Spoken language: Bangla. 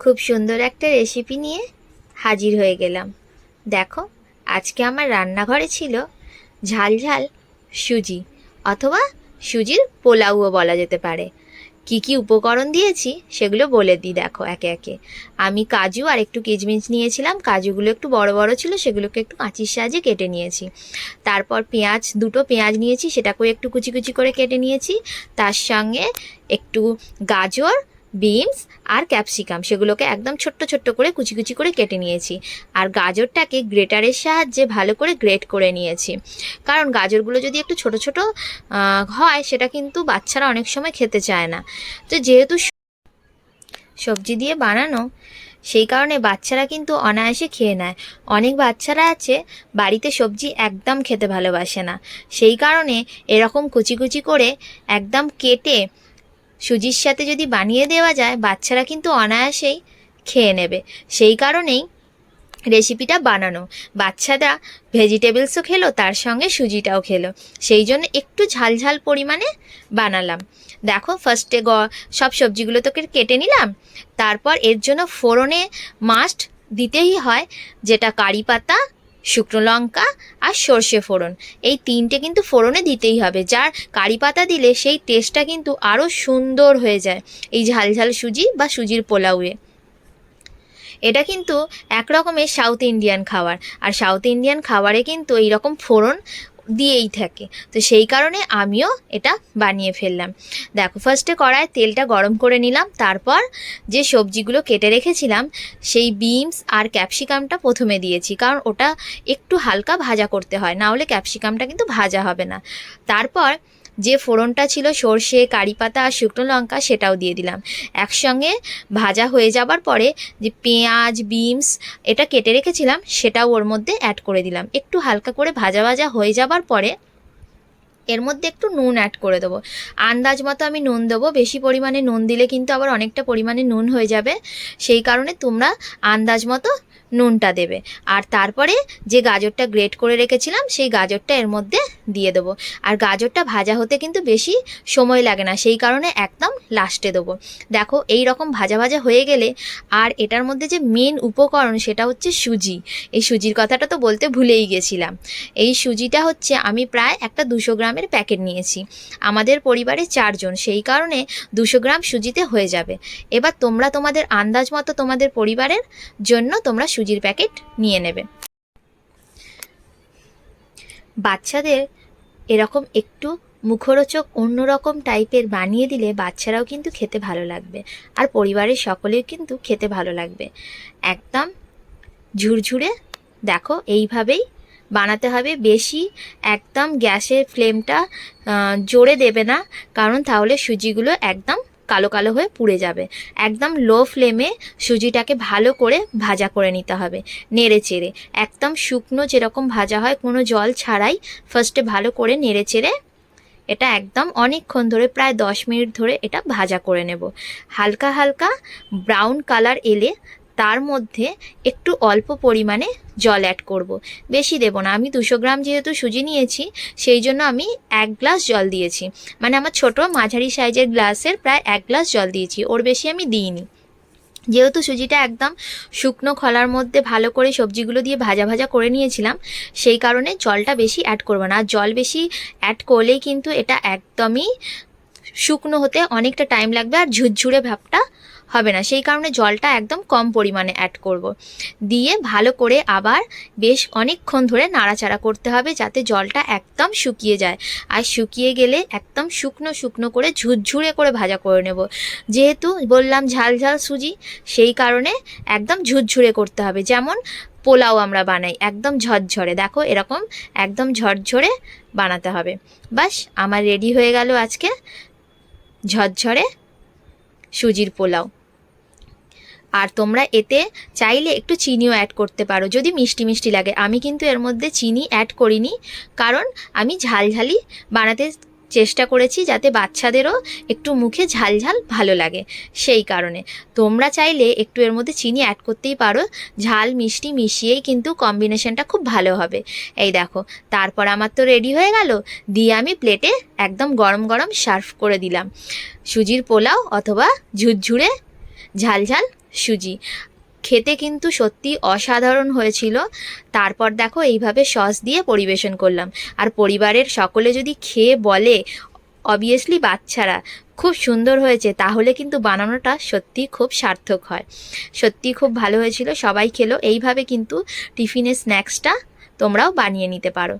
খুব সুন্দর একটা রেসিপি নিয়ে হাজির হয়ে গেলাম। দেখো, আজকে আমার রান্নাঘরে ছিল ঝাল ঝাল সুজি অথবা সুজির পোলাওও বলা যেতে পারে। কি কি উপকরণ দিয়েছি সেগুলো বলে দিই দেখো একে একে। আমি কাজু আর একটু কিচমিচ নিয়েছিলাম, কাজুগুলো একটু বড় বড় ছিল, সেগুলোকে একটু কাঁচির সাহায্যে কেটে নিয়েছি। তারপর পেঁয়াজ, দুটো পেঁয়াজ নিয়েছি, সেটাকেও একটু কুচি কুচি করে কেটে নিয়েছি। তার সঙ্গে একটু গাজর বিনস আর ক্যাপসিকাম, সেগুলোকে একদম ছোট্ট ছোট্ট করে কুচি কুচি করে কেটে নিয়েছি। আর গাজরটাকে গ্রেটারের সাহায্যে ভালো করে গ্রেট করে নিয়েছি। কারণ গাজরগুলো যদি একটু ছোট ছোট হয়, সেটা কিন্তু বাচ্চারা অনেক সময় খেতে চায় না। তো যেহেতু সবজি দিয়ে বানানো, সেই কারণে বাচ্চারা কিন্তু অনায়াসে খেয়ে নেয়। অনেক বাচ্চারা আছে, বাড়িতে সবজি একদম খেতে ভালোবাসে না। সেই কারণে এরকম কুচি কুচি করে একদম কেটে সুজির সাথে যদি বানিয়ে দেওয়া যায়, বাচ্চারা কিন্তু অনায়াসেই খেয়ে নেবে। সেই কারণেই রেসিপিটা বানানো। বাচ্চারা ভেজিটেবলসও খেলো, তার সঙ্গে সুজিটাও খেলো। সেই জন্য একটু ঝাল ঝাল পরিমাণে বানালাম। দেখো ফার্স্টে গ, সব সবজিগুলো তোকে কেটে নিলাম। তারপর এর জন্য ফোড়নে মাস্ট দিতেই হয়, যেটা কারি পাতা শুকনো লঙ্কা আর সর্ষে ফোড়ন। এই তিনটে কিন্তু ফোড়নে দিতেই হবে। যার কারি পাতা দিলে সেই টেস্টটা কিন্তু আরও সুন্দর হয়ে যায়। এই ঝাল ঝাল সুজি বা সুজির পোলাউয়ে এটা কিন্তু এক রকমের সাউথ ইন্ডিয়ান খাবার। আর সাউথ ইন্ডিয়ান খাবারে কিন্তু এই রকম ফোড়ন দিয়েই থাকে। তো সেই কারণে আমিও এটা বানিয়ে ফেললাম। দেখো ফার্স্টে কড়ায় তেলটা গরম করে নিলাম। তারপর যে সবজিগুলো কেটে রেখেছিলাম, সেই বিনস আর ক্যাপসিকামটা প্রথমে দিয়েছি। কারণ ওটা একটু হালকা ভাজা করতে হয়, না হলে ক্যাপসিকামটা কিন্তু ভাজা হবে না। তারপর যে ফোড়নটা ছিল সর্ষে কারি পাতা আর শুকনো লঙ্কা সেটাও দিয়ে দিলাম। একসঙ্গে ভাজা হয়ে যাবার পরে যে পেঁয়াজ, বিনস এটা কেটে রেখেছিলাম, সেটাও ওর মধ্যে অ্যাড করে দিলাম। একটু হালকা করে ভাজা ভাজা হয়ে যাবার পরে এর মধ্যে একটু নুন অ্যাড করে দেবো। আন্দাজ মতো আমি নুন দেবো, বেশি পরিমাণে নুন দিলে কিন্তু আবার অনেকটা পরিমাণে নুন হয়ে যাবে। সেই কারণে তোমরা আন্দাজ মতো নুনটা দেবে। আর তারপরে যে গাজরটা গ্রেট করে রেখেছিলাম, সেই গাজরটা এর মধ্যে দিয়ে দেবো। আর গাজরটা ভাজা হতে কিন্তু বেশি সময় লাগে না, সেই কারণে একদম লাস্টে দেবো। দেখো, এই রকম ভাজা ভাজা হয়ে গেলে আর এটার মধ্যে যে মেন উপকরণ সেটা হচ্ছে সুজি। এই সুজির কথাটা তো বলতে ভুলেই গেছিলাম। এই সুজিটা হচ্ছে আমি প্রায় একটা দুশো গ্রামের প্যাকেট নিয়েছি। আমাদের পরিবারে চারজন, সেই কারণে দুশো গ্রাম সুজিতে হয়ে যাবে। এবার তোমরা তোমাদের আন্দাজ মতো তোমাদের পরিবারের জন্য তোমরা সুজির প্যাকেট নিয়ে নেবে। বাচ্চাদের এরকম একটু মুখরোচক অন্যরকম টাইপের বানিয়ে দিলে বাচ্চারাও কিন্তু খেতে ভালো লাগবে। আর পরিবারের সকলেও কিন্তু খেতে ভালো লাগবে। একদম ঝুরঝুরে, দেখো, এইভাবেই বানাতে হবে। বেশি একদম গ্যাসের ফ্লেমটা জোরে দেবে না, কারণ তাহলে সুজিগুলো একদম কালো কালো হয়ে পুড়ে যাবে। একদম লো ফ্লেমে সুজিটাকে ভালো করে ভাজা করে নিতে হবে, নেড়ে চেড়ে। একদম শুকনো যেরকম ভাজা হয়, কোনো জল ছাড়াই ফার্স্টে ভালো করে নেড়ে চেড়ে এটা একদম অনেকক্ষণ ধরে, প্রায় দশ মিনিট ধরে এটা ভাজা করে নেব। হালকা হালকা ব্রাউন কালার এলে তার মধ্যে একটু অল্প পরিমাণে জল অ্যাড করব। বেশি দেব না। আমি দুশো গ্রাম যেহেতু সুজি নিয়েছি, সেই জন্য আমি এক গ্লাস জল দিয়েছি। মানে আমার ছোট মাঝারি সাইজের গ্লাসের প্রায় এক গ্লাস জল দিয়েছি। ওর বেশি আমি দিইনি। যেহেতু সুজিটা একদম শুকনো খলার মধ্যে ভালো করে সবজিগুলো দিয়ে ভাজা ভাজা করে নিয়েছিলাম, সেই কারণে জলটা বেশি অ্যাড করব না। জল বেশি অ্যাড করলেই কিন্তু এটা একদমই শুকনো হতে অনেকটা টাইম লাগবে আর ঝুরঝুরে ভাবটা হবে না। সেই কারণে জলটা একদম কম পরিমাণে অ্যাড করব। দিয়ে ভালো করে আবার বেশ অনেকক্ষণ ধরে নাড়াচাড়া করতে হবে যাতে জলটা একদম শুকিয়ে যায়। আর শুকিয়ে গেলে একদম শুকনো শুকনো করে ঝুরঝুরে করে ভাজা করে নেব। যেহেতু বললাম ঝাল ঝাল সুজি, সেই কারণে একদম ঝুরঝুরে করতে হবে। যেমন পোলাও আমরা বানাই, একদম ঝরঝরে। দেখো এরকম একদম ঝরঝরে বানাতে হবে। বাস, আমার রেডি হয়ে গেল আজকে ঝরঝরে সুজির পোলাও। আর তোমরা এতে চাইলে একটু চিনিও অ্যাড করতে পারো। যদি মিষ্টি মিষ্টি লাগে। আমি কিন্তু এর মধ্যে চিনি অ্যাড করিনি। কারণ আমি ঝালঝালি বানাতে চেষ্টা করেছি যাতে বাচ্চাদেরও একটু মুখে ঝাল ঝাল ভালো লাগে। সেই কারণে তোমরা চাইলে একটু এর মধ্যে চিনি অ্যাড করতেই পারো। ঝাল, মিষ্টি মিশিয়েই কিন্তু কম্বিনেশনটা খুব ভালো হবে। এই দেখো, তারপর আমার তো রেডি হয়ে গেল। দিয়ে আমি প্লেটে একদম গরম গরম সার্ভ করে দিলাম। সুজির পোলাও অথবা ঝুরঝুরে ঝালঝাল সুজি। খেতে কিন্তু সত্যি অসাধারণ হয়েছিল। তারপর দেখো এইভাবে সস দিয়ে পরিবেশন করলাম। আর পরিবারের সকলে যদি খেয়ে বলে অবভিয়াসলি বাচ্চারা, খুব সুন্দর হয়েছে, তাহলে কিন্তু বানানোটা সত্যি খুব সার্থক হয়। সত্যি খুব ভালো হয়েছিল, সবাই খেলো। এইভাবে কিন্তু টিফিনের স্ন্যাক্সটা তোমরাও বানিয়ে নিতে পারো।